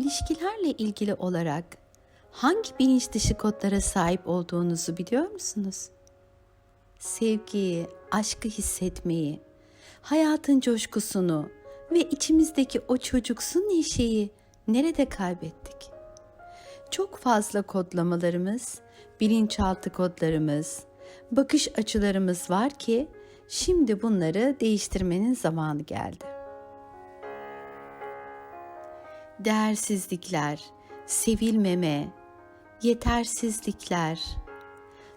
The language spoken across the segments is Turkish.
ilişkilerle ilgili olarak hangi bilinç dışı kodlara sahip olduğunuzu biliyor musunuz? Sevgiyi, aşkı hissetmeyi, hayatın coşkusunu ve içimizdeki o çocuksu neşeyi nerede kaybettik? Çok fazla kodlamalarımız, bilinçaltı kodlarımız, bakış açılarımız var ki şimdi bunları değiştirmenin zamanı geldi. Değersizlikler, sevilmeme, yetersizlikler,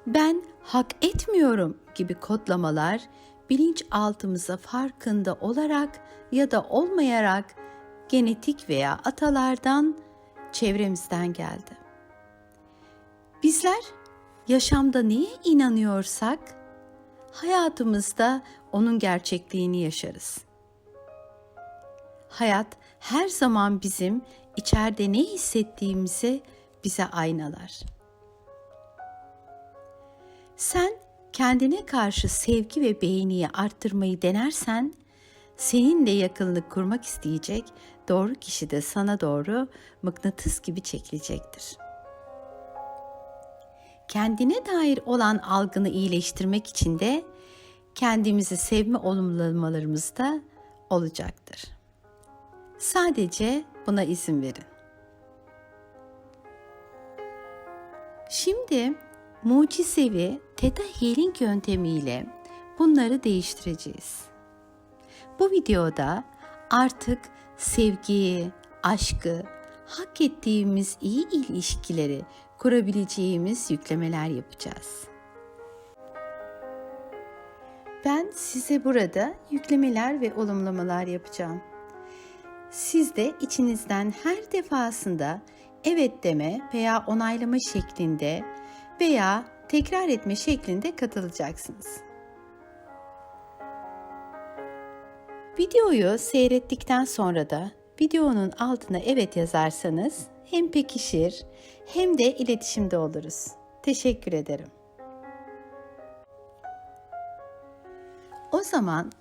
ben hak etmiyorum gibi kodlamalar bilinçaltımıza farkında olarak ya da olmayarak genetik veya atalardan, çevremizden geldi. Bizler yaşamda neye inanıyorsak hayatımızda onun gerçekliğini yaşarız. Hayat her zaman bizim içeride ne hissettiğimizi bize aynalar. Sen kendine karşı sevgi ve beğeniyi arttırmayı denersen, seninle yakınlık kurmak isteyecek doğru kişi de sana doğru mıknatıs gibi çekilecektir. Kendine dair olan algını iyileştirmek için de kendimizi sevme olumlamalarımız da olacaktır. Sadece buna izin verin. Şimdi mucizevi Theta Healing yöntemiyle bunları değiştireceğiz. Bu videoda artık sevgiyi, aşkı, hak ettiğimiz iyi ilişkileri kurabileceğimiz yüklemeler yapacağız. Ben size burada yüklemeler ve olumlamalar yapacağım. Siz de içinizden her defasında evet deme veya onaylama şeklinde veya tekrar etme şeklinde katılacaksınız. Videoyu seyrettikten sonra da videonun altına evet yazarsanız hem pekişir hem de iletişimde oluruz. Teşekkür ederim. O zaman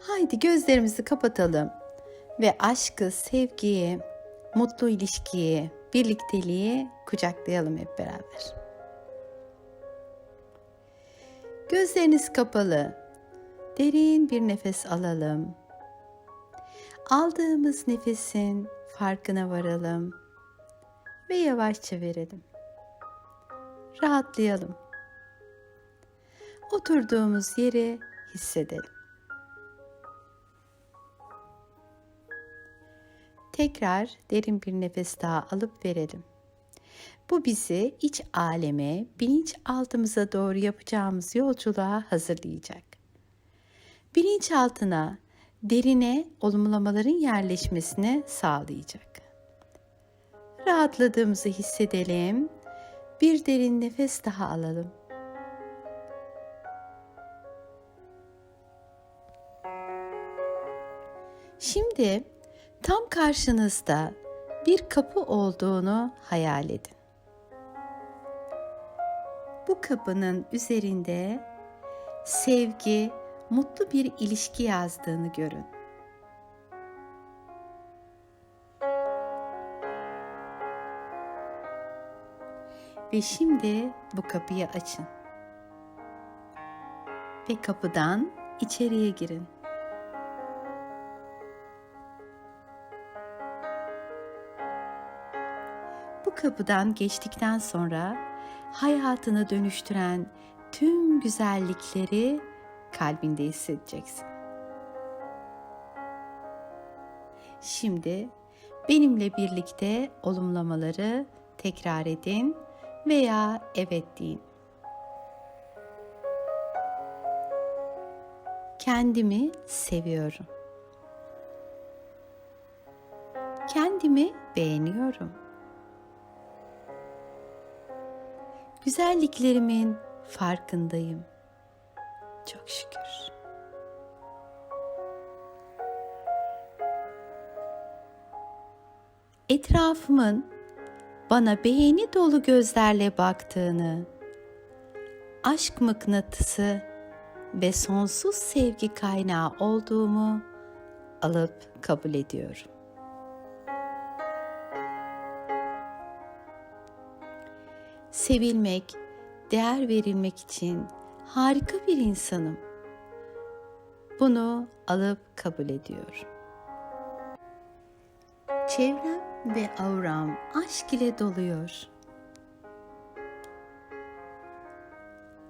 haydi gözlerimizi kapatalım ve aşkı, sevgiyi, mutlu ilişkiyi, birlikteliği kucaklayalım hep beraber. Gözleriniz kapalı. Derin bir nefes alalım. Aldığımız nefesin farkına varalım ve yavaşça verelim. Rahatlayalım. Oturduğumuz yeri hissedelim. Tekrar derin bir nefes daha alıp verelim. Bu bizi iç aleme, bilinç altımıza doğru yapacağımız yolculuğa hazırlayacak. Bilinç altına, derine olumlamaların yerleşmesini sağlayacak. Rahatladığımızı hissedelim. Bir derin nefes daha alalım. Şimdi tam karşınızda bir kapı olduğunu hayal edin. Bu kapının üzerinde sevgi, mutlu bir ilişki yazdığını görün. Ve şimdi bu kapıyı açın. Ve kapıdan içeriye girin. Bu kapıdan geçtikten sonra hayatını dönüştüren tüm güzellikleri kalbinde hissedeceksin. Şimdi benimle birlikte olumlamaları tekrar edin veya evet deyin. Kendimi seviyorum. Kendimi beğeniyorum. Güzelliklerimin farkındayım. Çok şükür. Etrafımın bana beğeni dolu gözlerle baktığını, aşk mıknatısı ve sonsuz sevgi kaynağı olduğumu alıp kabul ediyorum. Sevilmek, değer verilmek için harika bir insanım. Bunu alıp kabul ediyorum. Çevrem ve auram aşk ile doluyor.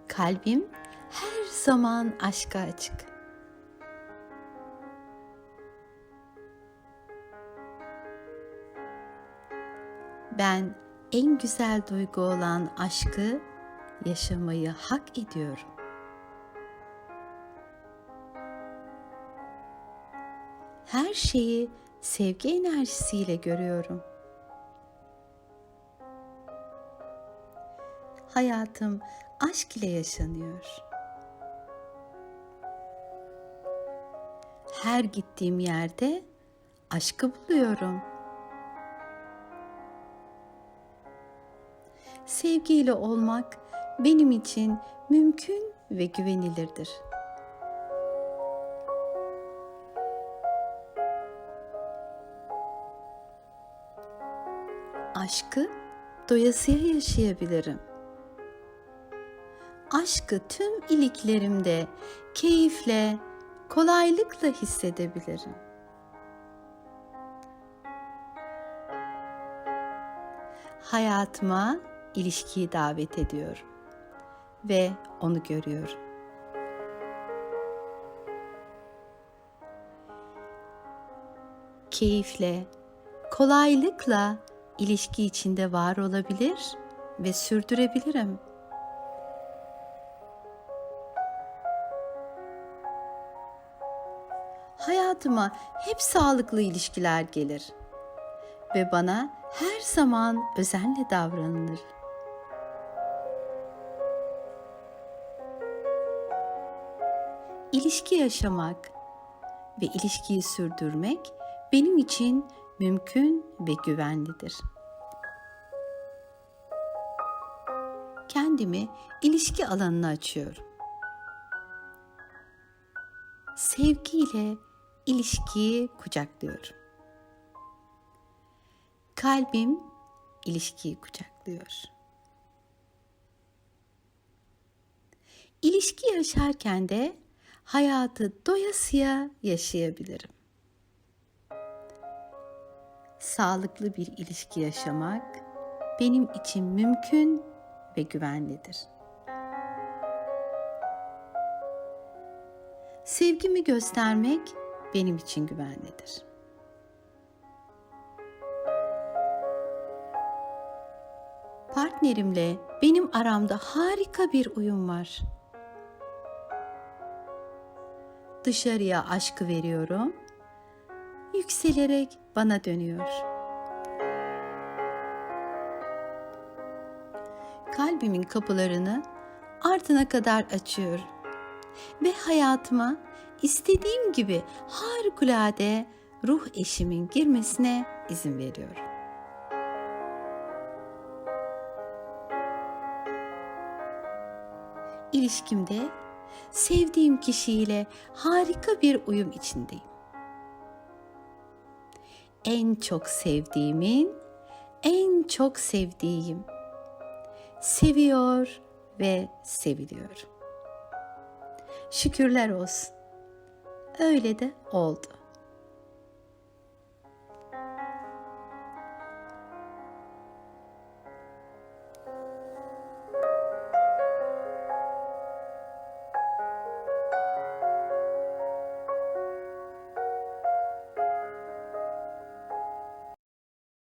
Kalbim her zaman aşka açık. Ben en güzel duygu olan aşkı yaşamayı hak ediyorum. Her şeyi sevgi enerjisiyle görüyorum. Hayatım aşk ile yaşanıyor. Her gittiğim yerde aşkı buluyorum. Sevgiyle olmak benim için mümkün ve güvenilirdir. Aşkı doyasıya yaşayabilirim. Aşkı tüm iliklerimde keyifle, kolaylıkla hissedebilirim. Hayatıma ilişkiyi davet ediyorum ve onu görüyorum. Keyifle, kolaylıkla ilişki içinde var olabilir ve sürdürebilirim. Hayatıma hep sağlıklı ilişkiler gelir ve bana her zaman özenle davranılır. İlişki yaşamak ve ilişkiyi sürdürmek benim için mümkün ve güvenlidir. Kendimi ilişki alanına açıyorum. Sevgiyle ilişkiyi kucaklıyorum. Kalbim ilişkiyi kucaklıyor. İlişki yaşarken de hayatı doyasıya yaşayabilirim. Sağlıklı bir ilişki yaşamak benim için mümkün ve güvenlidir. Sevgimi göstermek benim için güvenlidir. Partnerimle benim aramda harika bir uyum var. Dışarıya aşkı veriyorum. Yükselerek bana dönüyor. Kalbimin kapılarını ardına kadar açıyorum ve hayatıma istediğim gibi harikulade ruh eşimin girmesine izin veriyorum. İlişkimde sevdiğim kişiyle harika bir uyum içindeyim. En çok sevdiğimin en çok sevdiğim seviyor ve seviliyorum. Şükürler olsun. Öyle de oldu.